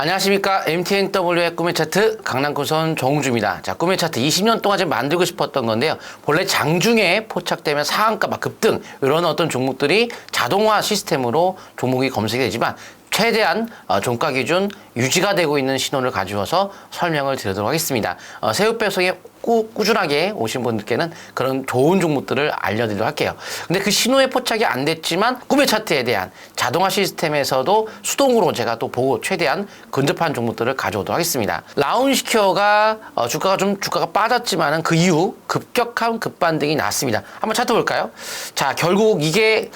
안녕하십니까. MTNW의 꿈의 차트 강남구선 정우주입니다. 자, 꿈의 차트 20년 동안 좀 만들고 싶었던 건데요. 본래 장중에 포착되면 상한가 막 급등 이런 어떤 종목들이 자동화 시스템으로 종목이 검색이 되지만 최대한 어, 종가 기준 유지가 되고 있는 신호를 가지고서 설명을 드리도록 하겠습니다. 어, 새우 배송에 꾸, 꾸준하게 오신 분들께는 그런 좋은 종목들을 알려드리도록 할게요. 근데 그 신호에 포착이 안 됐지만 꿈의 차트에 대한 자동화 시스템에서도 수동으로 제가 또 보고 최대한 근접한 종목들을 가져오도록 하겠습니다. 라운시큐어가 어, 주가가 좀 주가가 빠졌지만은 그 이후 급격한 급반등이 났습니다. 한번 찾아볼까요? 자, 결국 이게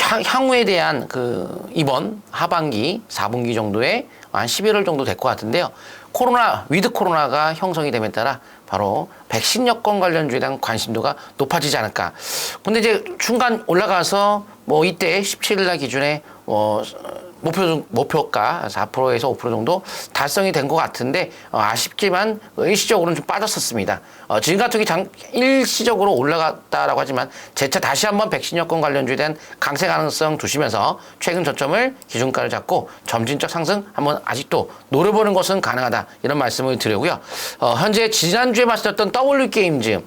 향, 향후에 대한 그 이번 하반기 4분기 정도에 한 11월 정도 될 것 같은데요. 코로나 위드 코로나가 형성이 됨에 따라 바로 백신 여권 관련주에 대한 관심도가 높아지지 않을까. 근데 이제 중간 올라가서 뭐 이때 17일 날 기준에 어 목표 목표가 4%에서 5% 정도 달성이 된 것 같은데 어, 아쉽지만 일시적으로는 좀 빠졌었습니다. 어, 지금 경우 장 일시적으로 올라갔다라고 하지만 재차 다시 한번 백신 여권 관련주에 대한 강세 가능성 두시면서 최근 저점을 기준가를 잡고 점진적 상승 한번 아직도 노려보는 것은 가능하다 이런 말씀을 드리고요. 어, 현재 지난주에 말씀드렸던 W 게임즈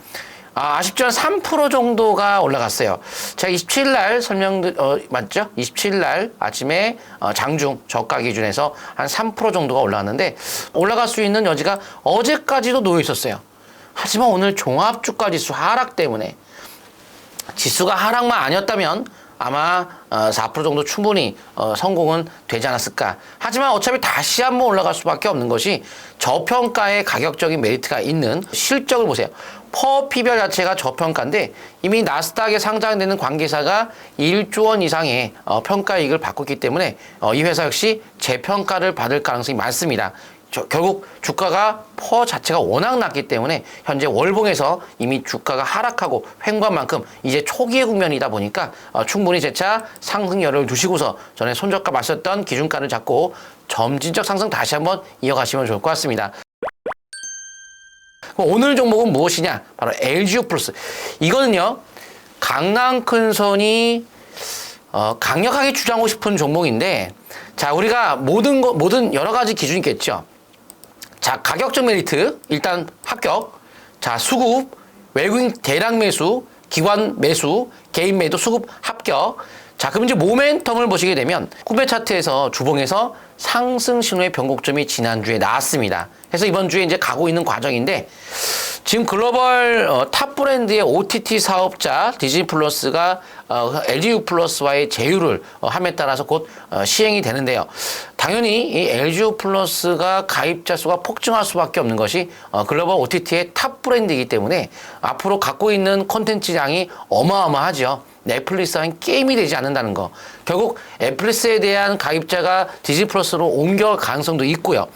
아, 아쉽지만 3% 정도가 올라갔어요. 제가 27일 날 설명, 어, 맞죠? 27일 날 아침에 어, 장중 저가 기준에서 한 3% 정도가 올라갔는데 올라갈 수 있는 여지가 어제까지도 놓여 있었어요. 하지만 오늘 종합주가 지수 하락 때문에 지수가 하락만 아니었다면 아마 어, 4% 정도 충분히 어, 성공은 되지 않았을까. 하지만 어차피 다시 한번 올라갈 수밖에 없는 것이 저평가의 가격적인 메리트가 있는 실적을 보세요. 퍼 피별 자체가 저평가인데 이미 나스닥에 상장되는 관계사가 1조 원 이상의 어, 평가 이익을 받고 있기 때문에 어, 이 회사 역시 재평가를 받을 가능성이 많습니다. 저, 결국 주가가 퍼 자체가 워낙 낮기 때문에 현재 월봉에서 이미 주가가 하락하고 횡보한 만큼 이제 초기의 국면이다 보니까 어, 충분히 재차 상승 열을 두시고서 전에 손저가 맞섰던 기준가를 잡고 점진적 상승 다시 한번 이어가시면 좋을 것 같습니다. 오늘 종목은 무엇이냐? 바로 LGU 플러스. 이거는요, 강남 큰손이 어, 강력하게 주장하고 싶은 종목인데, 자, 우리가 모든 거, 모든 여러 가지 기준이 있겠죠. 자, 가격적 메리트, 일단 합격. 자, 수급, 외국인 대량 매수, 기관 매수, 개인 매도 수급 합격. 자, 그럼 이제 모멘텀을 보시게 되면 쿠베 차트에서 주봉에서 상승 신호의 변곡점이 지난주에 나왔습니다. 그래서 이번 주에 이제 가고 있는 과정인데 지금 글로벌 어, 탑 브랜드의 OTT 사업자 디즈니 플러스가 어, LGU 플러스와의 제휴를 어, 함에 따라서 곧 어, 시행이 되는데요. 당연히 이 LGU 플러스가 가입자 수가 폭증할 수밖에 없는 것이 어, 글로벌 OTT의 탑 브랜드이기 때문에 앞으로 갖고 있는 콘텐츠량이 어마어마하죠. 넷플릭스와 게임이 되지 않는다는 거. 결국 넷플릭스에 대한 가입자가 디즈니 플러스로 옮겨갈 가능성도 있고요.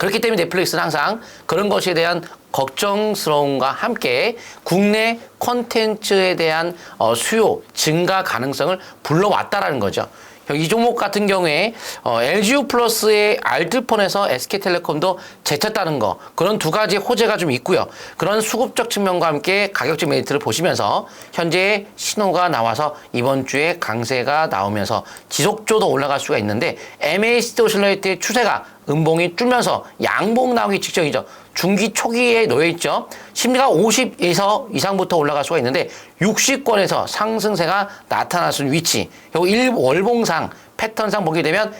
그렇기 때문에 넷플릭스는 항상 그런 것에 대한 걱정스러움과 함께 국내 콘텐츠에 대한 어, 수요 증가 가능성을 불러왔다라는 거죠. 이 종목 같은 경우에 어, LGU 플러스의 알뜰폰에서 SK텔레콤도 제쳤다는 거 그런 두 가지 호재가 좀 있고요. 그런 수급적 측면과 함께 가격적 메리트를 보시면서 현재 신호가 나와서 이번 주에 강세가 나오면서 지속적으로 올라갈 수가 있는데 MACD 오실레이트의 추세가 음봉이 뚫면서 양봉 나오기 직전이죠. 중기 초기에 놓여 있죠. 심리가 50에서 이상부터 올라갈 수가 있는데 60권에서 상승세가 나타날 수 있는 위치. 그리고 일월봉상 패턴상 보게 되면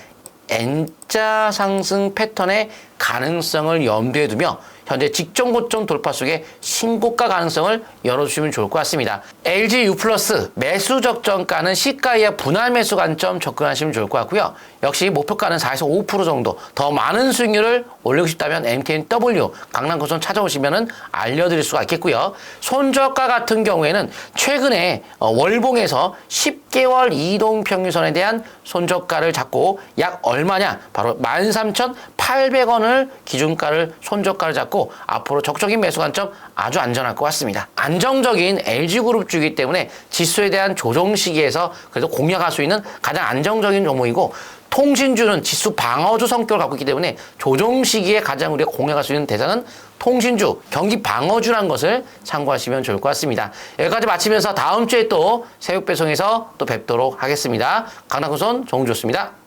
N자 상승 패턴의 가능성을 염두에 두며 현재 직전 고점 돌파 속에 신고가 가능성을 열어주시면 좋을 것 같습니다. LG U 플러스 매수 적정가는 시가의 분할 매수 관점 접근하시면 좋을 것 같고요. 역시 목표가는 4에서 5% 정도 더 많은 수익률을 올리고 싶다면 MTNW 강남 고선 찾아오시면 알려드릴 수가 있겠고요. 손저가 같은 경우에는 최근에 어, 월봉에서 10개월 이동 평균선에 대한 손저가를 잡고 약 얼마냐 바로 13,800원을 기준가를 손저가를 잡고 앞으로 적적인 매수 관점 아주 안전할 것 같습니다. 안정적인 LG그룹주이기 때문에 지수에 대한 조정 시기에서 그래도 공략할 수 있는 가장 안정적인 종목이고 통신주는 지수 방어주 성격을 갖고 있기 때문에 조정 시기에 가장 우리가 공략할 수 있는 대상은 통신주, 경기 방어주라는 것을 참고하시면 좋을 것 같습니다. 여기까지 마치면서 다음 주에 또 새벽 배송에서 또 뵙도록 하겠습니다. 강남구선 정우주였습니다.